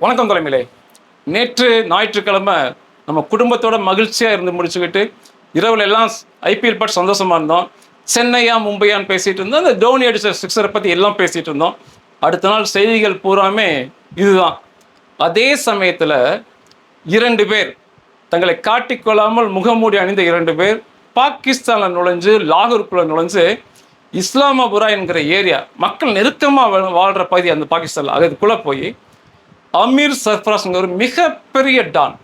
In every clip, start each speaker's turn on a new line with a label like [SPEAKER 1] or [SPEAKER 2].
[SPEAKER 1] வணக்கம் தலைமையிலே. நேற்று ஞாயிற்றுக்கிழமை நம்ம குடும்பத்தோட மகிழ்ச்சியாக இருந்து முடிச்சுக்கிட்டு இரவுல எல்லாம் ஐபிஎல் பட் சந்தோஷமாக இருந்தோம். சென்னையா மும்பையான்னு பேசிகிட்டு இருந்தோம். அந்த தோனி அடிச்ச சிக்ஸரை பற்றி எல்லாம் பேசிகிட்டு இருந்தோம். அடுத்த நாள் செய்திகள் பூராமே இதுதான். அதே சமயத்தில் இரண்டு பேர் தங்களை காட்டிக்கொள்ளாமல் முகமூடி அணிந்த இரண்டு பேர் பாகிஸ்தானில் நுழைஞ்சு லாகூருக்குள்ளே நுழைஞ்சு இஸ்லாமபுரா என்கிற ஏரியா மக்கள் நெருக்கமாக வாழ்கிற பகுதி அந்த பாகிஸ்தானில். அதுக்குள்ளே போய் அமீர் சர்ஃப்ராஸ்ங்கிற ஒரு மிகப்பெரிய டான்.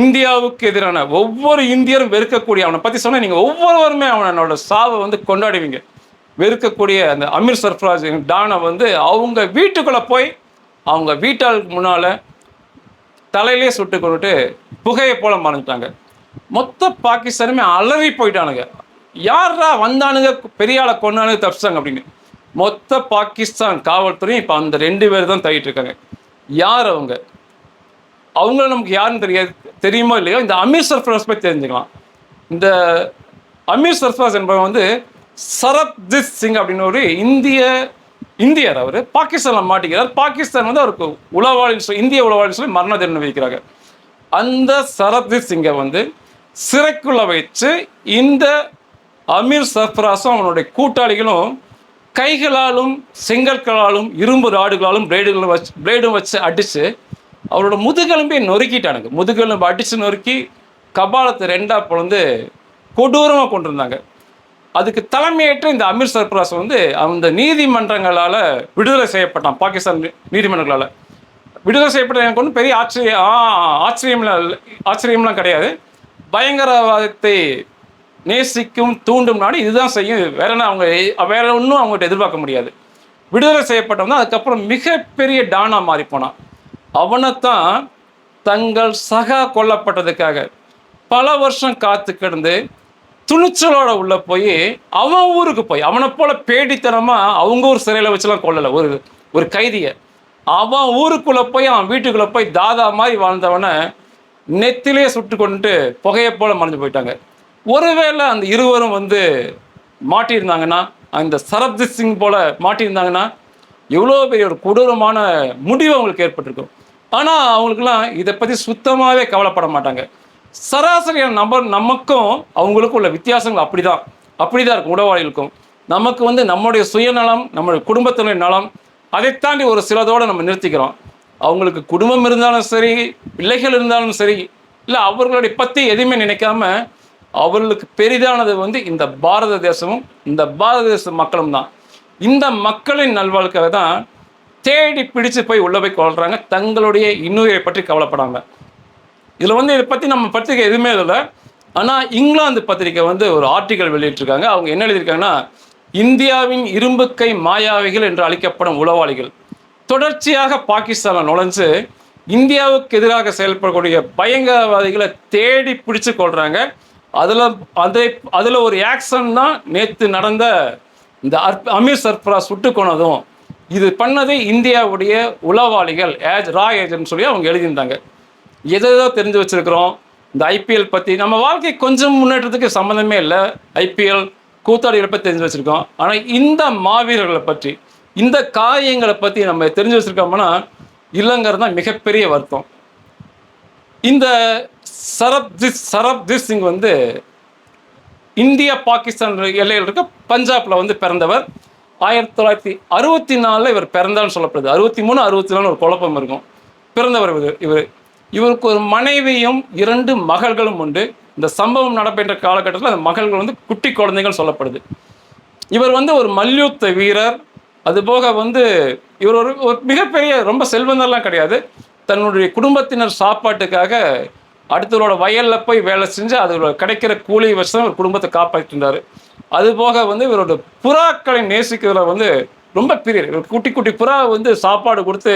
[SPEAKER 1] இந்தியாவுக்கு எதிரான ஒவ்வொரு இந்தியரும் வெறுக்கக்கூடிய அவனை பற்றி சொன்னால் நீங்கள் ஒவ்வொருவருமே அவனோட சாவை வந்து கொண்டாடுவீங்க. வெறுக்கக்கூடிய அந்த அமீர் சர்ஃப்ராஜ் டானை வந்து அவங்க வீட்டுக்குள்ளே போய் அவங்க வீட்டாளுக்கு முன்னால் தலையிலே சுட்டு கொண்டுட்டு புகையை போல மறைஞ்சிட்டாங்க. மொத்த பாகிஸ்தானுமே அலறி போயிட்டானுங்க. யாரா வந்தானுங்க? பெரிய ஆளை கொண்டானுங்க தப்பிச்சாங்க அப்படின்னு. மொத்த பாகிஸ்தான் காவல்துறையும் இப்போ அந்த ரெண்டு பேர் தான் தள்ளிட்டு இருக்காங்க. யார் அவங்க? அவங்கள நமக்கு யாருன்னு தெரியாது தெரியுமோ இல்லையோ? இந்த அமீர் சர்ஃபராஸ் பற்றி தெரிஞ்சுக்கலாம். இந்த அமீர் சர்ஃபராஸ் என்பவன் வந்து சரப்ஜித் சிங் அப்படின்னு ஒரு இந்திய இந்தியர் அவர். பாகிஸ்தானில் மாட்டிக்கிறார். பாகிஸ்தான் வந்து அவருக்கு உளவாளின்னு சொல்லி இந்திய உளவாளின்னு சொல்லி மரண தண்டனை விதிக்கிறாங்க. அந்த சரப்ஜித் சிங்கை வந்து சிறைக்குள்ள வச்சு இந்த அமீர் சர்ஃபராஸும் அவனுடைய கூட்டாளிகளும் கைகளாலும் செங்கற்களாலும் இரும்பு ராடுகளாலும் பிளேடுகளும் வச்சு பிளேடும் வச்சு அடித்து அவரோட முதுகெலும்பே நொறுக்கிட்டானுங்க. முதுகெலும்பு அடித்து நொறுக்கி கபாலத்தை ரெண்டாக பொழுந்து கொடூரமாக கொண்டிருந்தாங்க. அதுக்கு தலைமையேற்ற இந்த அமீர் சர்பராஸ் வந்து அந்த நீதிமன்றங்களால் விடுதலை செய்யப்பட்டான் பாகிஸ்தான் நீதிமன்றங்களால். விடுதலை செய்யப்பட்ட எனக்கு ஒன்றும் பெரிய ஆச்சரிய ஆ, ஆச்சரியம்லாம் இல்லை ஆச்சரியம்லாம் கிடையாது. பயங்கரவாதத்தை நேசிக்கும் தூண்டும் நாடு இதுதான் செய்யும். வேற என்ன அவங்க வேற ஒன்றும் அவங்ககிட்ட எதிர்பார்க்க முடியாது. விடுதலை செய்யப்பட்டவன் தான் அதுக்கப்புறம் மிகப்பெரிய டானா மாறி போனான். அவனைத்தான் தங்கள் சகா கொல்லப்பட்டதுக்காக பல வருஷம் காத்து கிடந்து துணிச்சலோட உள்ள போய் அவன் ஊருக்கு போய். அவனை போல பேடித்தனமா அவங்க ஊர் சிறையில் வச்சுலாம் கொல்லலை. ஒரு ஒரு கைதியை. அவன் ஊருக்குள்ள போய் அவன் வீட்டுக்குள்ள போய் தாதா மாதிரி வாழ்ந்தவனை நெத்திலே சுட்டு கொண்டுட்டு புகையை போல மறைஞ்சு போயிட்டாங்க. ஒருவேளை அந்த இருவரும் வந்து மாட்டியிருந்தாங்கன்னா அந்த சரப்ஜித் சிங் போல மாட்டியிருந்தாங்கன்னா எவ்வளோ பெரிய ஒரு கொடூரமான முடிவு அவங்களுக்கு ஏற்பட்டிருக்கும். ஆனால் அவங்களுக்குலாம் இதை பற்றி சுத்தமாகவே கவலைப்பட மாட்டாங்க. சராசரியான நபர் நமக்கும் அவங்களுக்கும் உள்ள வித்தியாசங்கள் அப்படி தான் அப்படி தான் இருக்கும் உடவாளிகளுக்கும். நமக்கு வந்து நம்முடைய சுயநலம் நம்முடைய குடும்பத்தினுடைய நலம் அதை தாண்டி ஒரு சிலதோடு நம்ம நிறுத்திக்கிறோம். அவங்களுக்கு குடும்பம் இருந்தாலும் சரி பிள்ளைகள் இருந்தாலும் சரி இல்லை அவர்களுடைய பற்றி எதுவுமே நினைக்காம அவர்களுக்கு பெரிதானது வந்து இந்த பாரத தேசமும் இந்த பாரத தேச மக்களும் தான். இந்த மக்களின் நல்வாழ்க்காக தான் தேடி பிடிச்சு போய் உள்ள போய் கொள்றாங்க தங்களுடைய இன்னுயிரை பற்றி கவலைப்படாங்க இதில் வந்து இதை பற்றி நம்ம பத்திரிக்கை எதுவுமே இல்லை ஆனால் இங்கிலாந்து பத்திரிக்கை வந்து ஒரு ஆர்டிக்கல் வெளியிட்டிருக்காங்க. அவங்க என்ன எழுதியிருக்காங்கன்னா இந்தியாவின் இரும்புக்கை மாயாவிகள் என்று அழைக்கப்படும் உளவாளிகள். தொடர்ச்சியாக பாகிஸ்தானில் நுழைஞ்சு இந்தியாவுக்கு எதிராக செயல்படக்கூடிய பயங்கரவாதிகளை தேடி பிடிச்சு கொள்றாங்க. அதில் அதை அதில் ஒரு ஆக்ஷன் தான் நேற்று நடந்த இந்த அர் அமீர் சர்ஃபராஸ் சுட்டு கொண்டதும் இது பண்ணது இந்தியாவுடைய உளவாளிகள் ஏஜ் ரா ஏஜென்ட் சொல்லி அவங்க எழுதியிருந்தாங்க. எதோ தெரிஞ்சு வச்சுருக்குறோம். இந்த ஐபிஎல் பற்றி நம்ம வாழ்க்கை கொஞ்சம் முன்னேற்றத்துக்கு சம்மந்தமே இல்லை. ஐபிஎல் கூத்தாடிகளை பற்றி தெரிஞ்சு வச்சுருக்கோம். ஆனால் இந்த மாவீரர்களை பற்றி இந்த காரியங்களை பற்றி நம்ம தெரிஞ்சு வச்சுருக்கோம்னா இல்லைங்கிறது தான் மிகப்பெரிய வருத்தம். இந்த சரப்ஜித் சரப்ஜித் சிங் வந்து இந்தியா பாகிஸ்தான் எல்லையில் இருக்க பஞ்சாப்ல வந்து பிறந்தவர். ஆயிரத்தி தொள்ளாயிரத்தி அறுபத்தி நாலில் இவர் பிறந்தான்னு சொல்லப்படுது. அறுபத்தி மூணு அறுபத்தி நாலு ஒரு குழப்பம் இருக்கும். பிறந்தவர் இவர் இவர். இவருக்கு ஒரு மனைவியும் இரண்டு மகள்களும் உண்டு. இந்த சம்பவம் நடப்பெற்ற காலகட்டத்தில் அந்த மகள்கள் வந்து குட்டி குழந்தைகள் சொல்லப்படுது. இவர் வந்து ஒரு மல்யுத்த வீரர். அதுபோக வந்து இவர் ஒரு ஒரு மிகப்பெரிய ரொம்ப செல்வந்தர்லாம் கிடையாது. தன்னுடைய குடும்பத்தினர் சாப்பாட்டுக்காக அடுத்தவரோட வயலில் போய் வேலை செஞ்சு அதோட கிடைக்கிற கூலி வச்சு தான் ஒரு குடும்பத்தை காப்பாற்றிருந்தார் அதுபோக வந்து இவரோட புறாக்களை நேசிக்கிறதுல வந்து ரொம்ப பிரியர். இவர் குட்டி குட்டி புறா வந்து சாப்பாடு கொடுத்து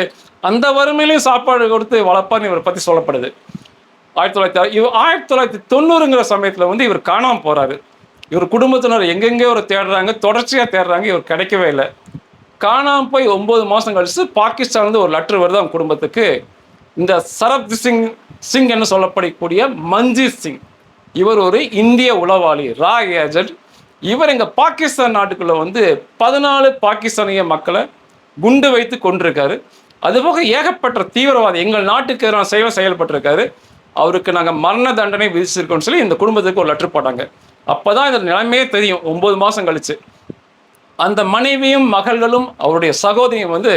[SPEAKER 1] அந்த வறுமையிலையும் சாப்பாடு கொடுத்து வளர்ப்பான்னு இவரை பற்றி சொல்லப்படுது. ஆயிரத்தி தொள்ளாயிரத்தி இவர் ஆயிரத்தி தொள்ளாயிரத்தி தொண்ணூறுங்கிற சமயத்தில் வந்து இவர் காணாமல் போகிறாரு இவர் குடும்பத்தினர் எங்கெங்கே ஒரு தேடுறாங்க தொடர்ச்சியாக தேடுறாங்க இவர் கிடைக்கவே இல்லை. காணாமல் போய் ஒம்பது மாதம் கழிச்சு பாகிஸ்தான்லேருந்து ஒரு லெட்டர் வருது அவங்க குடும்பத்துக்கு. இந்த சரத் சிங் சிங் என்று சொல்லப்படக்கூடிய மஞ்சித் சிங். இவர் ஒரு இந்திய உளவாளி ரா ஏஜென்ட். இவர் எங்கள் பாகிஸ்தான் நாட்டுக்குள்ளே வந்து பதினாலு பாகிஸ்தானிய மக்களை குண்டு வைத்து கொண்டிருக்காரு. அதுபோக ஏகப்பட்ட தீவிரவாதி எங்கள் நாட்டுக்கு எதிரான செயல் செயல்பட்டிருக்காரு. அவருக்கு நாங்கள் மரண தண்டனை விதிச்சிருக்கோம்னு சொல்லி இந்த குடும்பத்துக்கு ஒரு லெட்டர் போட்டாங்க. அப்பதான் இந்த நிலைமையே தெரியும். ஒம்பது மாதம் கழிச்சு. அந்த மனைவியும் மகள்களும் அவருடைய சகோதரியும் வந்து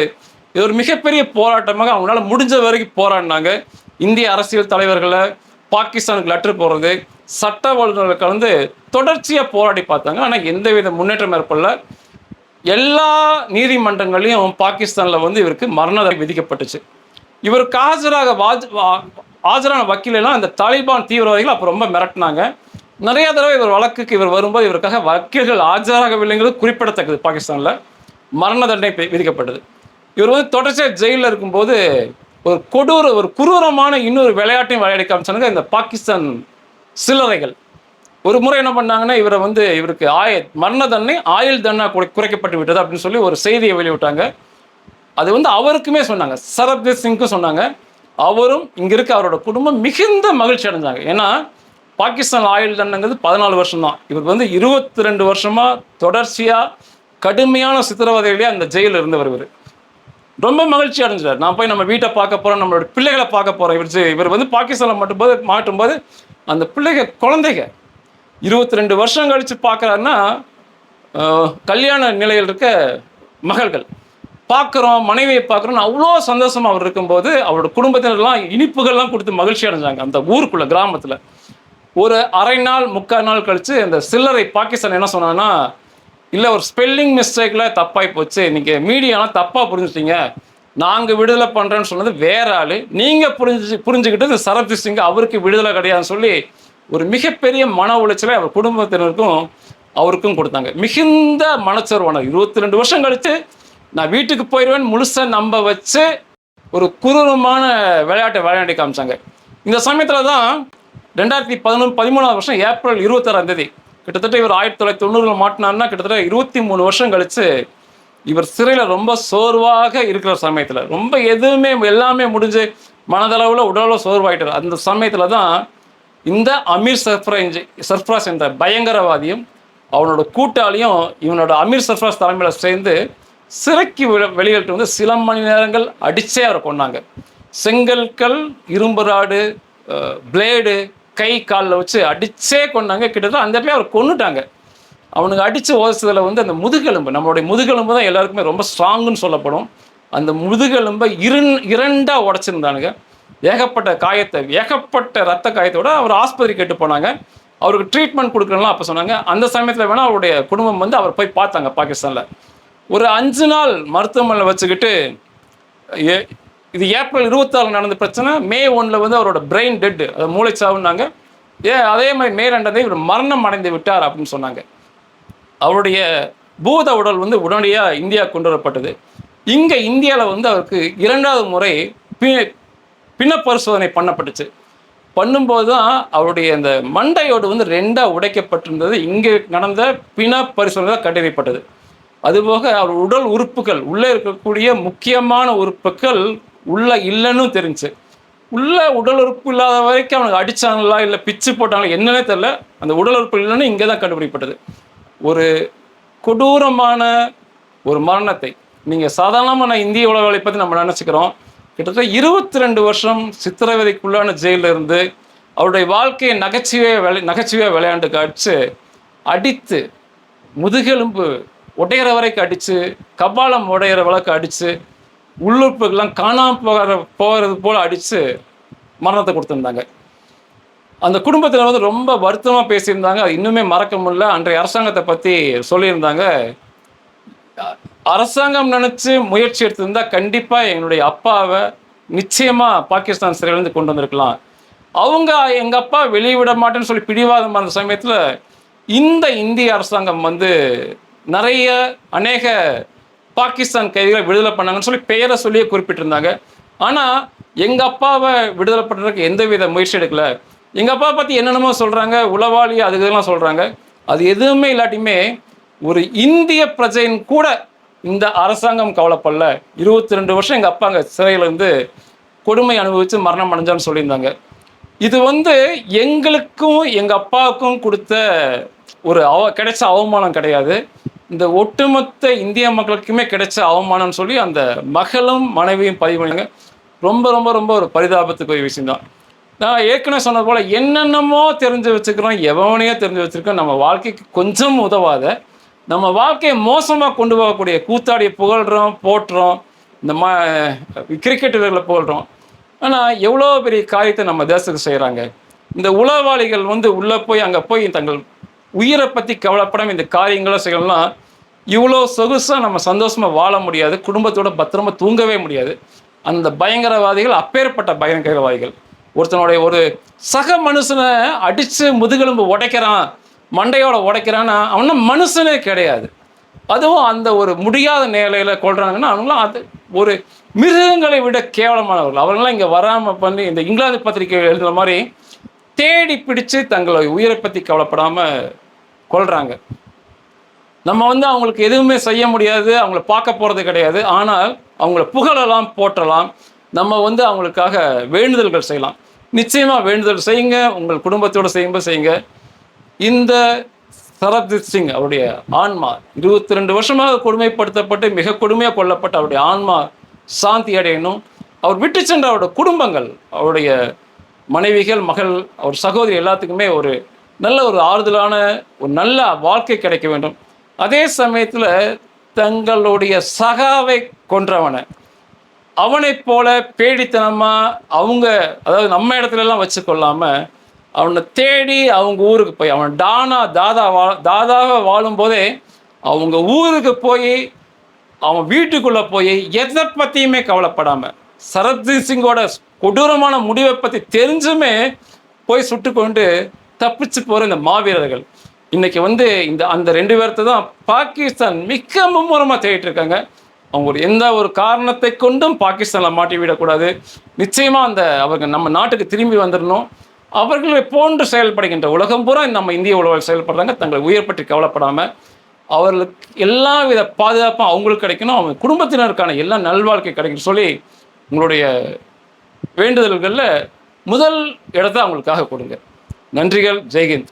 [SPEAKER 1] இது ஒரு மிகப்பெரிய போராட்டமாக அவங்களால முடிஞ்ச வரைக்கும் போராடினாங்க. இந்திய அரசியல் தலைவர்களை பாகிஸ்தானுக்கு லெட்டர் போடுறது சட்ட வல்லுநர்கள் கலந்து தொடர்ச்சியாக போராடி பார்த்தாங்க. ஆனால் எந்தவித முன்னேற்றம் ஏற்படல. எல்லா நீதிமன்றங்களையும் பாகிஸ்தானில் வந்து இவருக்கு மரண விதிக்கப்பட்டுச்சு. இவருக்கு ஆஜராக வாஜ் வா- ஆஜரான வக்கீலெல்லாம் இந்த தாலிபான் தீவிரவாதிகள் அப்போ ரொம்ப மிரட்டினாங்க. நிறைய தடவை இவர் வழக்குக்கு இவர் வரும்போது இவருக்காக வக்கீல்கள் ஆஜராகவில்லைங்கிறது குறிப்பிடத்தக்கது பாகிஸ்தானில். மரண தண்டனை விதிக்கப்பட்டது. இவர் வந்து தொடர்ச்சியாக ஜெயிலில் இருக்கும்போது ஒரு கொடூர ஒரு குரூரமான இன்னொரு விளையாட்டையும் விளையாடி காமிச்சானுங்க இந்த பாகிஸ்தான் சில்லறைகள். ஒரு முறை என்ன பண்ணாங்கன்னா இவரை வந்து இவருக்கு ஆய மரண தண்டனை ஆயுள் தண்டனை குறை- குறைக்கப்பட்டு விட்டது அப்படின்னு சொல்லி ஒரு செய்தியை வெளியிட்டாங்க. அது வந்து அவருக்குமே சொன்னாங்க. சரப்ஜித் சிங்க்கும் சொன்னாங்க. அவரும் இங்கே இருக்க அவரோட குடும்பம் மிகுந்த மகிழ்ச்சி அடைஞ்சாங்க. ஏன்னா பாகிஸ்தான் ஆயுள் தண்டனைங்கிறது பதினாலு வருஷம் தான் இவர் வந்து இருபத்தி ரெண்டு வருஷமாக தொடர்ச்சியாக கடுமையான சித்திரவதையிலேயே அந்த ஜெயிலில் இருந்தவர் இவர். ரொம்ப மகிழ்ச்சி அடைஞ்சார் நான் போய் நம்ம வீட்டை பார்க்க போகிறோம் நம்மளோட பிள்ளைகளை பார்க்க போகிறோம் இவர் இவர் வந்து பாகிஸ்தானில் மட்டும்போது மாட்டும்போது அந்த பிள்ளைங்க குழந்தைங்க இருபத்தி ரெண்டு வருஷம் கழித்து பார்க்குறாருன்னா கல்யாண நிலையில் இருக்க மகள்கள். பார்க்குறோம் மனைவியை பார்க்குறோம்னு அவ்வளோ சந்தோஷமாக அவர் இருக்கும்போது அவரோட குடும்பத்தினர்லாம் இனிப்புகள்லாம் கொடுத்து மகிழ்ச்சி அடைஞ்சாங்க. அந்த ஊருக்குள்ளே கிராமத்தில். ஒரு அரை நாள் முக்கால் நாள் கழித்து அந்த சில்லறை பாகிஸ்தான் என்ன சொன்னான்னா இல்லை ஒரு ஸ்பெல்லிங் மிஸ்டேக்கில் தப்பாகி போச்சு. நீங்கள் மீடியாலாம் தப்பாக புரிஞ்சுட்டீங்க. நாங்கள் விடுதலை பண்ணுறேன்னு சொன்னது வேற ஆள். நீங்கள் புரிஞ்சு புரிஞ்சுக்கிட்டு இந்த சரப்ஜித் சிங் அவருக்கு விடுதலை கிடையாதுன்னு சொல்லி ஒரு மிகப்பெரிய மன உளைச்சலை அவர் குடும்பத்தினருக்கும் அவருக்கும் கொடுத்தாங்க. மிகுந்த மனச்சோர்வான. இருபத்தி ரெண்டு வருஷம் கழித்து நான் வீட்டுக்கு போயிடுவேன் முழுசாக நம்ப வச்சு ஒரு குரூரமான விளையாட்டை விளையாடி காமிச்சாங்க. இந்த சமயத்தில் தான் ரெண்டாயிரத்தி பதினொன்று பதிமூணாவது வருஷம் ஏப்ரல் இருபத்தாறாம் தேதி கிட்டத்தட்ட இவர் ஆயிரத்தி தொள்ளாயிரத்தி தொண்ணூறில் மாட்டினார்னா கிட்டத்தட்ட இருபத்தி மூணு வருஷம் கழிச்சு இவர் சிறையில் ரொம்ப சோர்வாக இருக்கிற சமயத்தில் ரொம்ப எதுவுமே எல்லாமே முடிஞ்சு மனதளவில் உடலில் சோர்வாயிட்டார். அந்த சமயத்தில் தான் இந்த அமீர் சர்ஃப்ராஜ் சர்ஃப்ராஸ் என்ற பயங்கரவாதியும் அவனோட கூட்டாளியும் இவனோட அமீர் சர்ஃப்ராஸ் தலைமையில் சேர்ந்து சிறைக்கு வெளியிட்டு வந்து சில மணி நேரங்கள் அடித்தே அவரை கொண்டாங்க செங்கற்கள் இரும்பு ராடு பிளேடு கை காலில் வச்சு அடிச்சே கொண்டாங்க. கிட்டத்தட்ட அந்த இடத்துல அவர் கொன்னுட்டாங்க. அவனுக்கு அடித்து ஓசத்தில் வந்து அந்த முதுகெலும்பு நம்மளுடைய முதுகெலும்பு தான் எல்லாருக்குமே ரொம்ப ஸ்ட்ராங்குன்னு சொல்லப்படும். அந்த முதுகெலும்பை இரண் இரண்டாக உடச்சிருந்தானுங்க. ஏகப்பட்ட காயத்தை ஏகப்பட்ட ரத்த காயத்தோட அவர் ஆஸ்பத்திரி கேட்டு போனாங்க. அவருக்கு ட்ரீட்மெண்ட் கொடுக்குறலாம் அப்போ சொன்னாங்க. அந்த சமயத்தில் வேணால் அவருடைய குடும்பம் வந்து அவர் போய் பார்த்தாங்க பாகிஸ்தானில். ஒரு அஞ்சு நாள் மருத்துவமனையில் வச்சுக்கிட்டு ஏ- இது ஏப்ரல் இருபத்தாறு நடந்த பிரச்சனை. மே ஒன்றில் வந்து அவரோட பிரெயின் டெட்டு அது மூளைச்சாவுன்னாங்க. ஏன் அதே மாதிரி மே ரெண்டாம் இவர் மரணம் அடைந்து விட்டார் அப்படின்னு சொன்னாங்க. அவருடைய பூத உடல் வந்து உடனடியாக இந்தியா கொண்டு வரப்பட்டது. இங்கே இந்தியாவில் வந்து அவருக்கு இரண்டாவது முறை பி பிண பரிசோதனை பண்ணப்பட்டுச்சு. பண்ணும்போது தான் அவருடைய அந்த மண்டையோடு வந்து ரெண்டாக உடைக்கப்பட்டிருந்தது. இங்கே நடந்த பிண பரிசோதனை தான் கண்டறியப்பட்டது. அதுபோக அவர் உடல் உறுப்புகள் உள்ளே இருக்கக்கூடிய முக்கியமான உறுப்புகள் உள்ளே இல்லைன்னு தெரிஞ்சு. உள்ளே உடல் உறுப்பு இல்லாத வரைக்கும் அவனுக்கு அடித்தாங்களா இல்லை பிச்சு போட்டாங்களா என்னன்னே தெரில அந்த உடல் உறுப்பு இல்லைன்னு இங்கே தான் கண்டுபிடிப்பட்டது. ஒரு கொடூரமான ஒரு மரணத்தை நீங்கள் சாதாரணமான இந்திய உலகளை பற்றி நம்ம நினச்சிக்கிறோம். கிட்டத்தட்ட இருபத்தி ரெண்டு வருஷம் சித்திரவதைக்குள்ளான ஜெயிலில் இருந்து அவருடைய வாழ்க்கையை நகைச்சுவையை விளை நகைச்சுவையாக விளையாண்டு காட்சி அடித்து முதுகெலும்பு உடையிற வரைக்கும் அடித்து கபாலம் உடையிற வழக்கு அடித்து உள்ளுறுப்புகள்லாம் காணாமல் போகிற போகிறது போல் அடித்து மரணத்தை கொடுத்துருந்தாங்க. அந்த குடும்பத்தில் வந்து ரொம்ப வருத்தமாக பேசியிருந்தாங்க. அது இன்னுமே மறக்க முடியல. அன்றைய அரசாங்கத்தை பற்றி சொல்லியிருந்தாங்க. அரசாங்கம் நினச்சி முயற்சி எடுத்திருந்தா கண்டிப்பாக எங்களுடைய அப்பாவை நிச்சயமாக பாகிஸ்தான் சிறையிலேருந்து கொண்டு வந்திருக்கலாம். அவங்க எங்கள் அப்பா வெளியே விட மாட்டேன்னு சொல்லி பிடிவாதம் அந்த சமயத்தில் இந்த இந்திய அரசாங்கம் வந்து நிறைய அநேக பாகிஸ்தான் கைதிகளை விடுதலை பண்ணாங்கன்னு சொல்லி பெயரை சொல்லியே குறிப்பிட்டிருந்தாங்க. ஆனால் எங்கள் அப்பாவை விடுதலை பண்ணுறதுக்கு எந்தவித முயற்சி எடுக்கல. எங்கள் அப்பாவை பற்றி என்னென்னமோ சொல்கிறாங்க உளவாளி அது இதெல்லாம் சொல்கிறாங்க அது எதுவுமே இல்லாட்டியுமே ஒரு இந்திய பிரஜையின் கூட இந்த அரசாங்கம் கவலைப்படல. இருபத்தி ரெண்டு வருஷம் எங்கள் அப்பா அங்கே சிறையில் இருந்து கொடுமை அனுபவித்து மரணம் அடைஞ்சான்னு சொல்லியிருந்தாங்க. இது வந்து எங்களுக்கும் எங்கள் அப்பாவுக்கும் கொடுத்த ஒரு அவ கிடைச்ச அவமானம் கிடையாது. இந்த ஒட்டுமொத்த இந்திய மக்களுக்குமே கிடைச்ச அவமானம்னு சொல்லி அந்த மகளும் மனைவியும் பதிவு பண்ணாங்க. ரொம்ப ரொம்ப ரொம்ப ஒரு பரிதாபத்துக்குரிய விஷயம்தான். நான் ஏற்கனவே சொன்னது போல் என்னென்னமோ தெரிஞ்சு வச்சுக்கிறோம் எவனையோ தெரிஞ்சு வச்சுருக்கோம் நம்ம வாழ்க்கைக்கு கொஞ்சம் உதவாத நம்ம வாழ்க்கையை மோசமாக கொண்டு போகக்கூடிய கூத்தாடியை புகழ்கிறோம் போட்டுறோம் இந்த மா கிரிக்கெட் வீரர்களை புகழ்கிறோம் ஆனால் எவ்வளோ பெரிய காரியத்தை நம்ம தேசத்துக்கு செய்கிறாங்க இந்த உளவாளிகள் வந்து உள்ளே போய் அங்கே போய் தங்கள் உயிரை பற்றி கவலைப்படாமல் இந்த காரியங்களை செய்யலாம். இவ்வளோ சொகுசாக நம்ம சந்தோஷமாக வாழ முடியாது. குடும்பத்தோட பத்திரமா தூங்கவே முடியாது. அந்த பயங்கரவாதிகள் அப்பேற்பட்ட பயங்கரவாதிகள். ஒருத்தனுடைய ஒரு சக மனுஷனை அடித்து முதுகெலும்பு உடைக்கிறான் மண்டையோட உடைக்கிறான்னா அவனா மனுஷனே கிடையாது. அதுவும் அந்த ஒரு முடியாத நிலையில் கொள்றாங்கன்னா அவங்களாம் அது ஒரு மிருகங்களை விட கேவலமானவர்கள். அவங்களாம் இங்கே வராமல் பண்ணி இந்த இங்கிலாந்து பத்திரிகை எழுதுகிற மாதிரி தேடி பிடிச்சு தங்களை உயிரை பற்றி கவலைப்படாமல் கொள்கிறாங்க நம்ம வந்து அவங்களுக்கு எதுவுமே செய்ய முடியாது அவங்கள பார்க்க போகிறது கிடையாது. ஆனால் அவங்கள புகழலாம் போற்றலாம். நம்ம வந்து அவங்களுக்காக வேண்டுதல்கள் செய்யலாம். நிச்சயமாக வேண்டுதல் செய்யுங்க உங்கள் குடும்பத்தோடு செய்யும்போது செய்யுங்க. இந்த சரப்ஜித் சிங் அவருடைய ஆன்மா இருபத்தி ரெண்டு வருஷமாக கொடுமைப்படுத்தப்பட்டு மிக கொடுமையாக கொல்லப்பட்ட அவருடைய ஆன்மா சாந்தி அடையணும். அவர் விட்டு சென்ற அவருடைய குடும்பங்கள் அவருடைய மனைவிகள் மகள் அவர் சகோதரி எல்லாத்துக்குமே ஒரு நல்ல ஒரு ஆறுதலான ஒரு நல்ல வாழ்க்கை கிடைக்க வேண்டும். அதே சமயத்தில் தங்களுடைய சகாவை கொன்றவனை அவனைப் போல பேடித்தனமாக அவங்க அதாவது நம்ம இடத்துலலாம் வச்சு கொள்ளாமல் அவனை தேடி அவங்க ஊருக்கு போய் அவன் டானா தாதா வா தாதாவை வாழும்போதே அவங்க ஊருக்கு போய் அவன் வீட்டுக்குள்ளே போய் எதை பற்றியுமே கவலைப்படாமல் சரத்ஜித் சிங்கோட கொடூரமான முடிவை பற்றி தெரிஞ்சுமே போய் சுட்டு கொண்டு தப்பிச்சு போகிற இந்த மாவீரர்கள். இன்னைக்கு வந்து இந்த அந்த ரெண்டு பேர்த்த தான் பாகிஸ்தான் மிக மும்முரமாக தேடிட்டு இருக்காங்க. அவங்க ஒரு எந்த ஒரு காரணத்தை கொண்டும் பாகிஸ்தானில் மாட்டி விடக்கூடாது. நிச்சயமாக அந்த அவர்கள் நம்ம நாட்டுக்கு திரும்பி வந்துடணும் அவர்களை போன்று செயல்படுகின்ற உலகம் பூரா நம்ம இந்திய உலகில் செயல்படுறாங்க. தங்களை உயிர் பற்றி கவலைப்படாமல் அவர்களுக்கு எல்லா வித பாதுகாப்பும் அவங்களுக்கு கிடைக்கணும். அவங்க குடும்பத்தினருக்கான எல்லா நல்வாழ்க்கை கிடைக்கும் சொல்லி உங்களுடைய வேண்டுதல்களில் முதல் இடத்த அவங்களுக்காக கொடுங்க. நன்றிகள். ஜெய்ஹிந்த்.